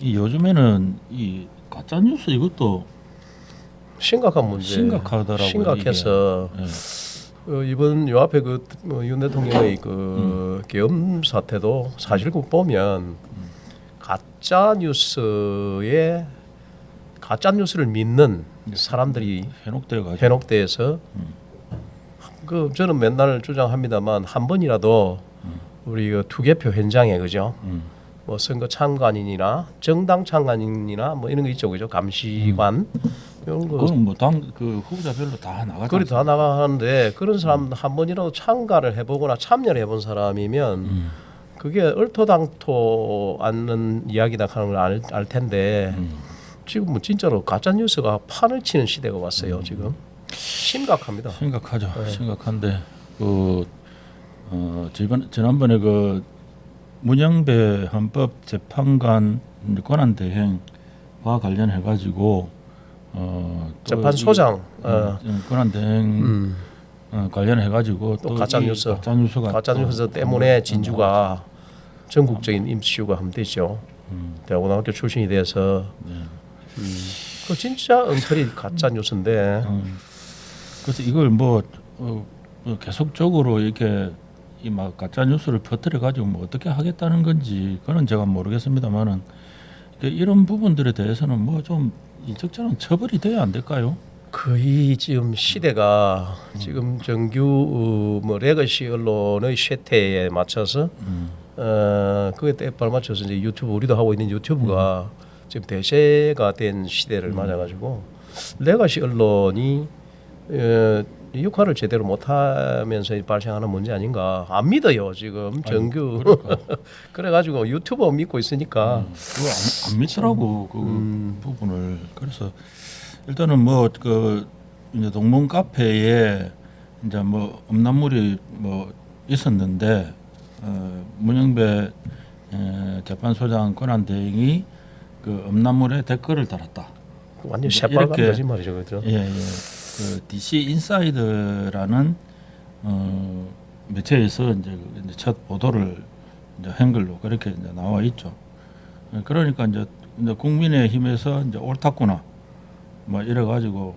이 요즘에는 이 가짜 뉴스 이것도 심각한 문제. 심각하더라고요, 심각해서. 예. 어, 이번 요 앞에 그윤 대통령의 그 계엄 사태도 사실 그 보면 가짜 뉴스에 가짜 뉴스를 믿는 사람들이 현혹돼 가지고 현혹돼서 그 저는 맨날 주장합니다만 한 번이라도 우리 그 투개표 현장에 그죠? 음. 뭐 선거 참관인이나 정당 참관인이나 뭐 이런 거 있죠 그죠 감시관 이런 거 그건 뭐당 그 후보자별로 다 나가죠. 거리 다 나가는데 그런 사람 한 번이라도 참가를 해보거나 참여를 해본 사람이면 음. 그게 얼토당토 않는 이야기다 하는 걸 알, 알 텐데 음. 지금 뭐 진짜로 가짜 뉴스가 판을 치는 시대가 음. 왔어요 지금 심각합니다. 심각하죠. 네. 심각한데 그 어, 지난 지난번에 그 문영배 헌법 재판관 권한 대행과 관련해 가지고 어, 또 재판소장 이- 어, 음, 권한 대행 음, 어, 관련해 가지고 또 가짜 뉴스. 가짜 뉴스가 가짜 또 뉴스 때문에 진주가 전국적인 임시휴가 하면 되죠. 음, 대학고등학교 출신이 돼서. 네. 그 진짜 엉터리 가짜 뉴스인데. 음, 그래서 이걸 뭐 어, 뭐 계속적으로 이렇게 이 막 가짜 뉴스를 퍼뜨려 가지고 뭐 어떻게 하겠다는 건지 그는 제가 모르겠습니다만은 이런 부분들에 대해서는 뭐좀 이적절한 처벌이 돼야 안 될까요? 거의 지금 시대가 지금 정규 어, 뭐 레거시 언론의 쇠퇴에 맞춰서 음, 어 그에 때 발맞춰서 이제 유튜브 우리도 하고 있는 유튜브가 지금 대세가 된 시대를 맞아가지고 레거시 언론이 어, 이 역할을 제대로 못하면서 발생하는 문제 아닌가 안 믿어요 지금 정규 그러니까 그래가지고 유튜버 믿고 있으니까 그거 안, 안 믿더라고 그 음. 부분을 그래서 일단은 뭐 그 이제 동문 카페에 이제 뭐 음란물이 뭐 있었는데 어, 문영배 에, 재판소장 권한 대행이 그 음란물에 댓글을 달았다. 완전 새빨간 거짓말이죠 그죠? 예, 예. 그 DC 인사이드라는 어, 매체에서 이제, 그첫 보도를 이제 한글로 그렇게 이제 나와 있죠. 예, 그러니까 이제, 국민의힘에서 이제 옳다구나 뭐 이래 가지고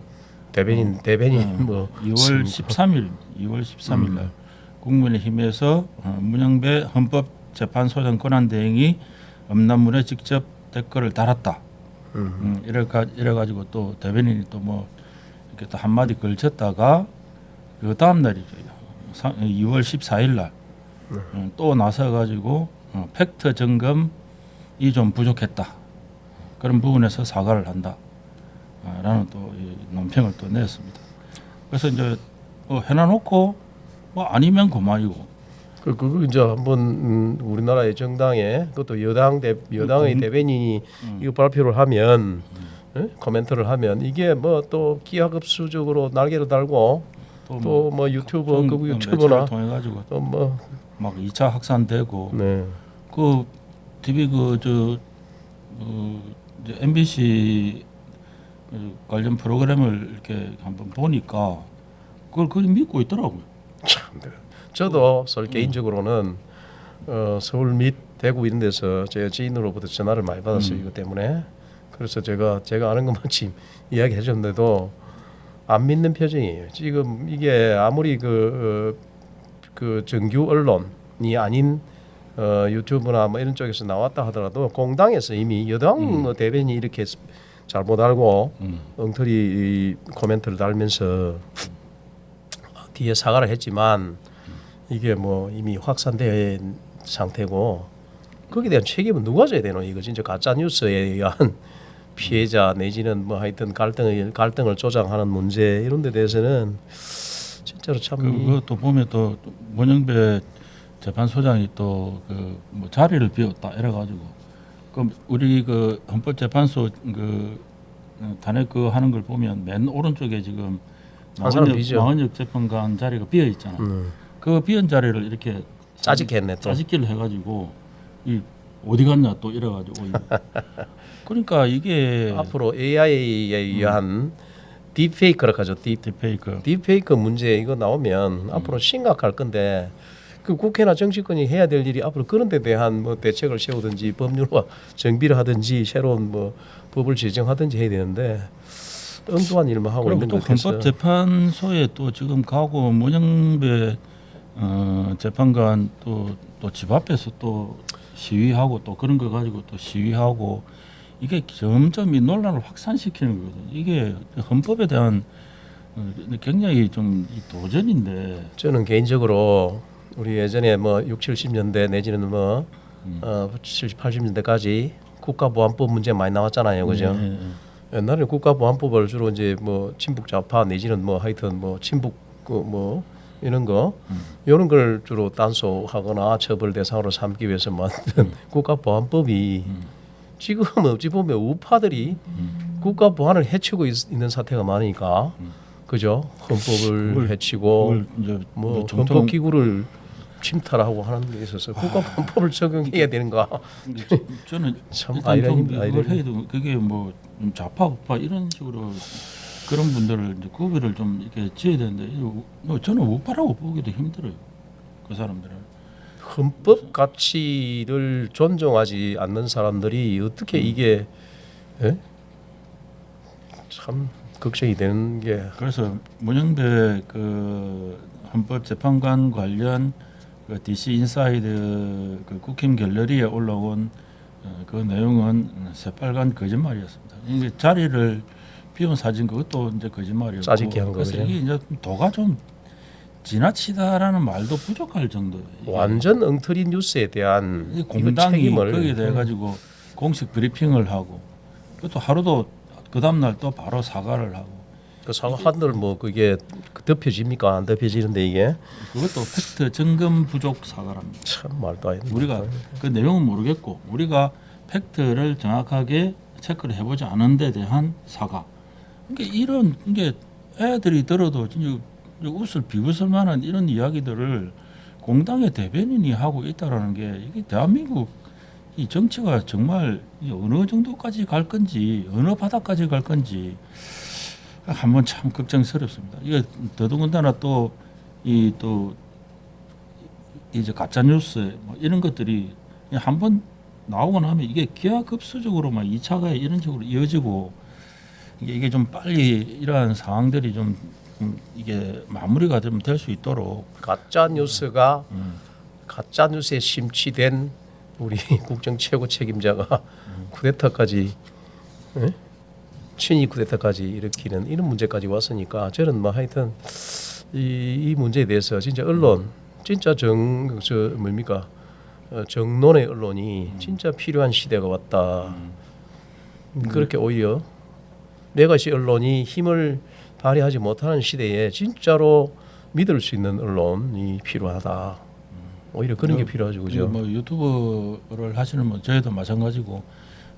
대변인 대변인 뭐 2월 13일 2월 13일 날 국민의힘에서 어, 문영배 헌법재판소장 권한 대행이 음란물에 직접 댓글을 달았다. 음. 음, 이래 가 이래 가지고 또 대변인이 또뭐 이렇게 또 한마디 걸쳤다가 그 다음 날이죠. 사- 2월 14일 날또 나서 가지고 어, 팩트 점검이 좀 부족했다. 그런 부분에서 사과를 한다. 아, 라는 또이 논평을 또 냈습니다. 그래서 이제 뭐 해놔놓고 뭐 아니면 그만이고 그 그거 이제 한번 음, 우리나라의 정당에 그것도 여당 대 여당의 음. 대변인이 음. 이거 발표를 하면 예? 코멘트를 하면 이게 뭐 또 기하급수적으로 날개를 달고 또 뭐 유튜버 그 유튜버나 통해 가지고 또뭐막 2차 확산되고 네. 그 TV 그저 어, MBC 그 관련 프로그램을 이렇게 한번 보니까 그걸 그걸 믿고 있더라고요. 참 네. 저도 설 개인적으로는 어, 서울 및 대구 이런 데서 제 지인으로부터 전화를 많이 받았어요 음. 이것 때문에 그래서 제가 제가 아는 것만 지금 이야기해 줬는데도 안 믿는 표정이에요. 지금 이게 아무리 그, 어, 그 정규 언론이 아닌 어, 유튜브나 뭐 이런 쪽에서 나왔다 하더라도 공당에서 이미 여당 뭐 대변인이 이렇게 잘못 알고 음. 엉터리 이 코멘트를 달면서 뒤에 사과를 했지만 이게 뭐 이미 확산된 상태고 거기에 대한 책임은 누가 져야 되노? 이거 진짜 가짜 뉴스에 의한 피해자 내지는 뭐 하여튼 갈등을 갈등을 조장하는 문제 이런 데 대해서는 진짜로 참 그, 이- 그것도 보면 또 문영배 재판소장이 또 그 뭐 자리를 비웠다 이래 가지고. 그 우리 그 헌법재판소 그 어, 탄핵 그 하는 걸 보면 맨 오른쪽에 지금 마흔역, 재판관 자리가 비어 있잖아. 음, 그 비은 자리를 이렇게 짜집겠네 또. 짜집기를 해가지고 이 어디 갔냐 또 이래가지고 이- 그러니까 이게 앞으로 AI에 의한 딥페이크라고 하죠 딥. 디페이크. 딥페이크 문제 이거 나오면 앞으로 심각할 건데 그 국회나 정치권이 해야 될 일이 앞으로 그런 데 대한 뭐 대책을 세우든지 법률화 정비를 하든지 새로운 뭐 법을 제정하든지 해야 되는데 엉뚱한 일만 하고 그리고 있는 또 것 같아서 헌법재판소에 또 지금 가고 문영배 어, 재판관 또 또 집 앞에서 또 시위하고 또 그런 거 가지고 또 시위하고 이게 점점 이 논란을 확산시키는 거거든요. 이게 헌법에 대한 어, 굉장히 좀이 도전인데 저는 개인적으로 우리 예전에 뭐 6, 70년대 내지는 뭐 음. 어, 70, 80년대까지 국가보안법 문제 많이 나왔잖아요, 그죠? 예, 예, 예. 옛날에 국가보안법을 주로 이제 뭐 친북 좌파 내지는 뭐 하여튼 뭐 친북 그뭐 이런 거 음. 이런 걸 주로 단속하거나 처벌 대상으로 삼기 위해서 만든 국가보안법이 음. 지금 어찌 보면 우파들이 음. 국가 보안을 해치고 있, 는 사태가 많으니까 음. 그죠? 헌법을 그걸- 해치고 그걸 이제 뭐 정통 헌법 기구를 침탈하고 하는 데 있어서 국가 보안법을 적용해야 되는가? 근데 저- 저는 참 아이러니 아이러니. 해도 그게 뭐 좌파 우파 이런 식으로 그런 분들을 이제 구별을 좀 이렇게 지어야 되는데 뭐 저는 우파라고 보기도 힘들어요 그 사람들은 헌법 가치를 존중하지 않는 사람들이 어떻게 이게 예? 참 걱정이 되는 게 그래서 문영배 그 헌법재판관 관련 그 DC 인사이드 그 국힘 갤러리에 올라온 어, 그 내용은 새빨간 거짓말이었습니다. 이게 자리를 비운 사진 그것도 이제 거짓말이었고 짜집기 한 그래서 거죠. 이게 이제 도가 좀 지나치다라는 말도 부족할. 이게. 완전 엉터리 뉴스에 대한 이 이건 공당이 책임을 거기에 대해 가지고 공식 브리핑을 하고 또 하루도 그 다음 날 또 바로 사과를 하고 그 사과 한들 뭐 그게 덮여집니까 안 덮여지는데 이게 그것도 팩트 증금 부족 사과랍니다. 참 말도 안 되는 우리가 그 내용은 모르겠고 우리가 팩트를 정확하게 체크를 해보지 않은 데 대한 사과. 그러니까 이런 이게 애들이 들어도 진짜 웃을 비웃을 만한 이런 이야기들을 공당의 대변인이 하고 있다라는 게 이게 대한민국 이 정치가 정말 이 어느 정도까지 갈 건지 어느 바닥까지 갈 건지 한번 참 걱정스럽습니다. 이게 더더군다나 또 이 또 이제 가짜 뉴스 뭐 이런 것들이 한 번 나오고 나면 이게 기하급수적으로만 2차가 이런 식으로 이어지고 이게 좀 빨리 이러한 상황들이 좀, 좀 이게 마무리가 좀 될 수 있도록 가짜 뉴스가 음. 가짜 뉴스에 심취된 우리 국정 최고 책임자가 쿠데타까지 예? 친위 쿠데타까지 일으키는 이런 문제까지 왔으니까 저는 뭐 하여튼 이, 이 문제에 대해서 진짜 언론 진짜 정 저 뭡니까 어, 정론의 언론이 진짜 필요한 시대가 왔다. 음, 그렇게 오히려 레가시 언론이 힘을 발휘하지 못하는 시대에 진짜로 믿을 수 있는 언론이 필요하다. 오히려 그런 게 필요하죠, 그죠? 뭐 유튜브를 하시는 뭐 저희도 마찬가지고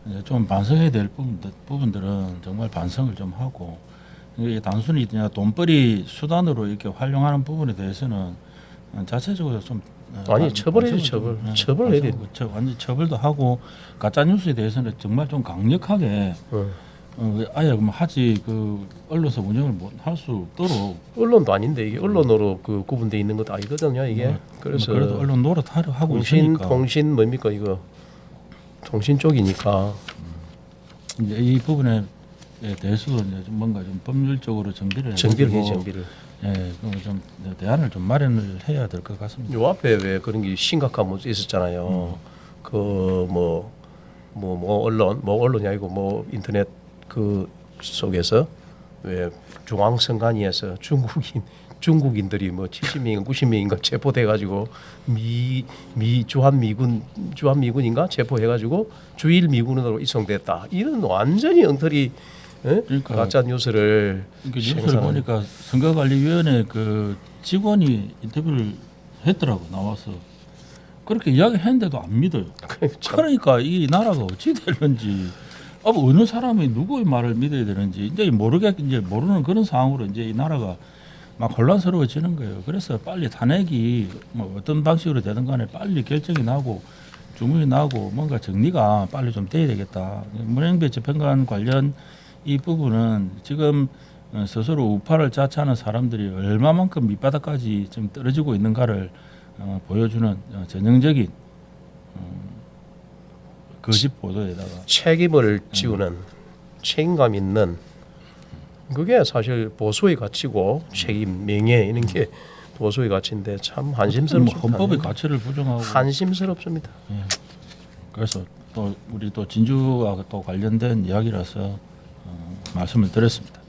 이제 좀 반성해야 될 부분들, 부분들 은 정말 반성을 좀 하고 이게 단순히 그냥 돈벌이 수단으로 이렇게 활용하는 부분에 대해서는 자체적으로 좀 어, 아니, 반성을 좀, 처벌. 예, 처벌해야 돼. 완전 처벌도 하고 가짜 뉴스에 대해서는 정말 좀 강력하게 어. 어, 아예 그럼 하지 그 언론사 운영을 못 할 수 없도록 언론도 아닌데 이게 언론으로 그 구분돼 있는 것도 아니거든요, 이게. 뭐, 그래서 그래도 언론 노릇 하려 하고 통신 있으니까 통신 뭡니까 이거 통신 쪽이니까 이제 이 부분에 대해서도 이제 좀 뭔가 좀 법률적으로 정비를 정비를 해 해가지고, 정비를. 예, 그좀 대안을 좀 마련을 해야 될 것 같습니다. 요 앞에 왜 그런 게 심각한 문제 있었잖아요. 그 뭐 뭐 뭐 언론 뭐 언론이 아니고 뭐 인터넷 그 속에서 왜 중앙선관위에서 중국인 중국인들이 뭐 70명인가 90명인가 체포돼 가지고 미 미 주한 미군 주한 미군인가 체포해 가지고 주일 미군으로 이송됐다. 이런 완전히 엉터리 예? 그러니까 가짜 뉴스를 이게 뉴스를 보니까 선거관리위원회 그 직원이 인터뷰를 했더라고 나와서 그렇게 이야기했는데도 안 믿어요. 참 그러니까 이 나라가 어찌 되는지 아, 뭐 어느 사람이 누구의 말을 믿어야 되는지 이제 모르게 이제 모르는 그런 상황으로 이제 이 나라가 막 혼란스러워지는 거예요. 그래서 빨리 탄핵이 뭐 어떤 방식으로 되든 간에 빨리 결정이 나고 주문이 나고 뭔가 정리가 빨리 좀 돼야 되겠다. 문행배 재판관 관련 이 부분은 지금 어, 스스로 우파를 자처하는 사람들이 얼마만큼 밑바닥까지 지금 떨어지고 있는가를 어, 보여주는 어, 전형적인 어, 거짓 보도에다가 책임을 지우는 책임감 있는 그게 사실 보수의 가치고 책임 명예 이런 게 보수의 가치인데 참뭐 한심스럽습니다. 헌법의 가치를 부정하고 한심스럽습니다. 그래서 또 우리 또 진주와 또 관련된 이야기라서 어, 말씀을 드렸습니다.